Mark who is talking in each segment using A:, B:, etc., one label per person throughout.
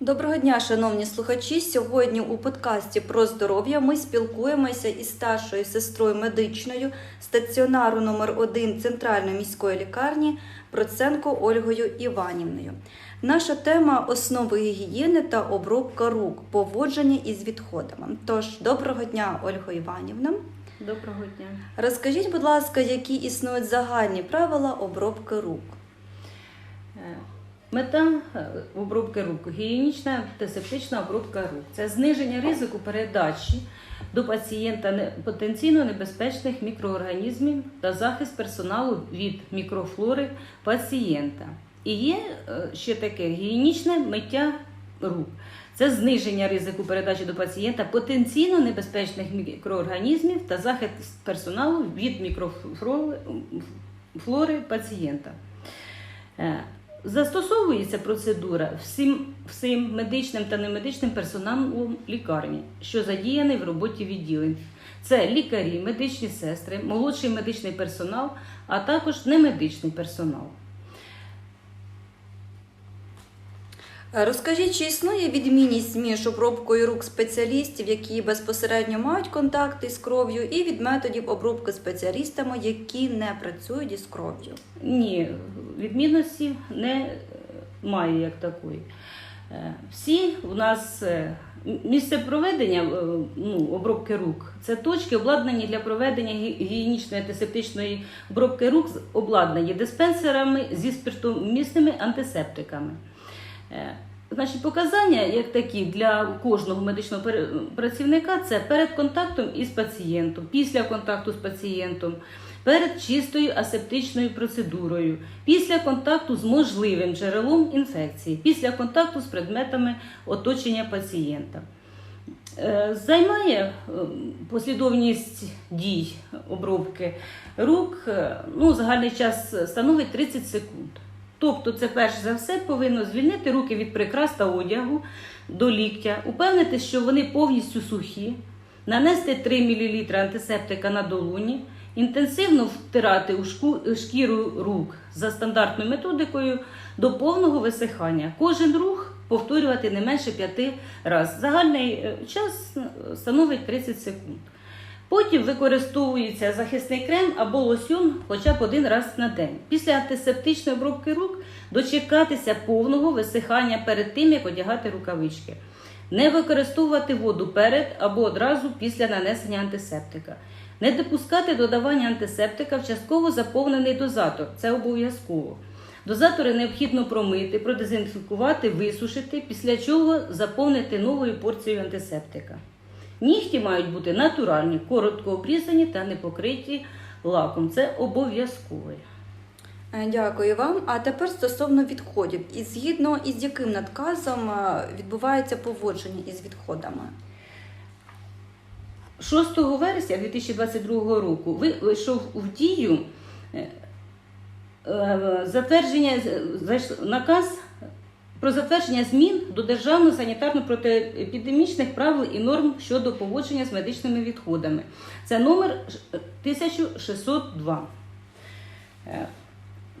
A: Доброго дня, шановні слухачі. Сьогодні у подкасті про здоров'я ми спілкуємося із старшою сестрою медичною стаціонару номер 1 Центральної міської лікарні Проценко Ольгою Іванівною. Наша тема основи гігієни та обробка рук, поводження із відходами. Тож, доброго дня, Ольга Іванівна.
B: Доброго дня.
A: Розкажіть, будь ласка, які існують загальні правила обробки рук?
B: Е, Мета е, обробки рук гігієнічна антисептична обробка рук. Це зниження ризику передачі до пацієнта потенційно небезпечних мікроорганізмів та захист персоналу від мікрофлори пацієнта. І є е, ще таке гігієнічне миття рук. Це зниження ризику передачі до пацієнта потенційно небезпечних мікроорганізмів та захист персоналу від мікрофлори пацієнта. Застосовується процедура всім, всім медичним та немедичним персоналом лікарні, що задіяний в роботі відділень. Це лікарі, медичні сестри, молодший медичний персонал, а також немедичний персонал.
A: Розкажіть, чи існує відмінність між обробкою рук спеціалістів, які безпосередньо мають контакти з кров'ю, і від методів обробки спеціалістами, які не працюють із кров'ю?
B: Ні, відмінності не е, як такої. Е, Всі у нас е, місце проведення е, ну, обробки рук це точки, обладнані для проведення гігієнічної антисептичної обробки рук, обладнані диспенсерами зі спиртомісними антисептиками. Е, Значить, показання, як такі для кожного медичного працівника, це перед контактом із пацієнтом, після контакту з пацієнтом, перед чистою асептичною процедурою, після контакту з можливим джерелом інфекції, після контакту з предметами оточення пацієнта. Е, Займає е, послідовність дій обробки рук, е, ну, загальний час становить 30 секунд. Тобто, це перш за все повинно звільнити руки від прикрас та одягу до ліктя, упевнити, що вони повністю сухі, нанести 3 мл антисептика на долоні, інтенсивно втирати у шкіру рук за стандартною методикою до повного висихання. Кожен рух повторювати не менше 5 разів. Загальний е, час е, становить 30 секунд. Потім використовується захисний крем або лосьон хоча б один раз на день. Після антисептичної обробки рук дочекатися повного висихання перед тим, як одягати рукавички. Не використовувати воду перед або одразу після нанесення антисептика. Не допускати додавання антисептика в частково заповнений дозатор. Це обов'язково. Дозатори необхідно промити, продезінфікувати, висушити, після чого заповнити новою порцією антисептика. Нігті мають бути натуральні, коротко обрізані та не покриті лаком. Це обов'язково.
A: Е, Дякую вам. А тепер стосовно відходів, і згідно із яким надказом е, відбувається поводження із відходами?
B: 6 вересня 2022 року вийшов в дію е, затвердження наказ про затвердження змін до державного санітарно-протиепідемічних правил і норм щодо поводження з медичними відходами. Це номер 1602. Е,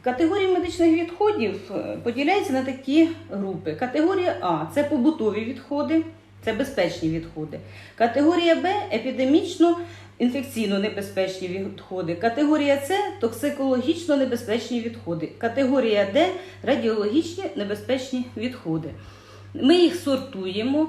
B: Категорії медичних відходів е, поділяються на такі групи. Категорія А це побутові відходи, це безпечні відходи. Категорія Б епідемічно інфекційно небезпечні відходи. Категорія С токсикологічно небезпечні відходи. Категорія Д радіологічні небезпечні відходи. Ми їх сортуємо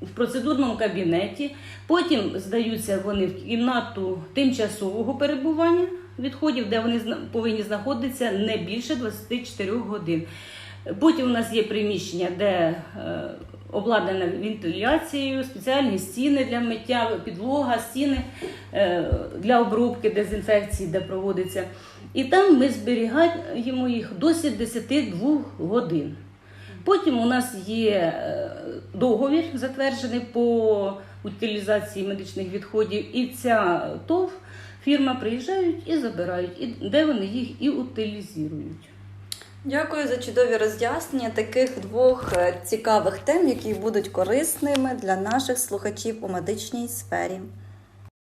B: в процедурному кабінеті, потім здаються вони в кімнату тимчасового перебування відходів, де вони повинні знаходитися не більше 24 годин. Потім у нас є приміщення, де обладнане вентиляцією, спеціальні стіни для миття, підлога, стіни е, для обробки дезінфекції, де проводиться. І там ми зберігаємо їх до 72 годин. Потім у нас є е, договір затверджений по утилізації медичних відходів, і ця ТОВ фірма приїжджають і забирають, і де вони їх і утилізують.
A: Дякую за чудові роз'яснення таких двох е, цікавих тем, які будуть корисними для наших слухачів у медичній сфері.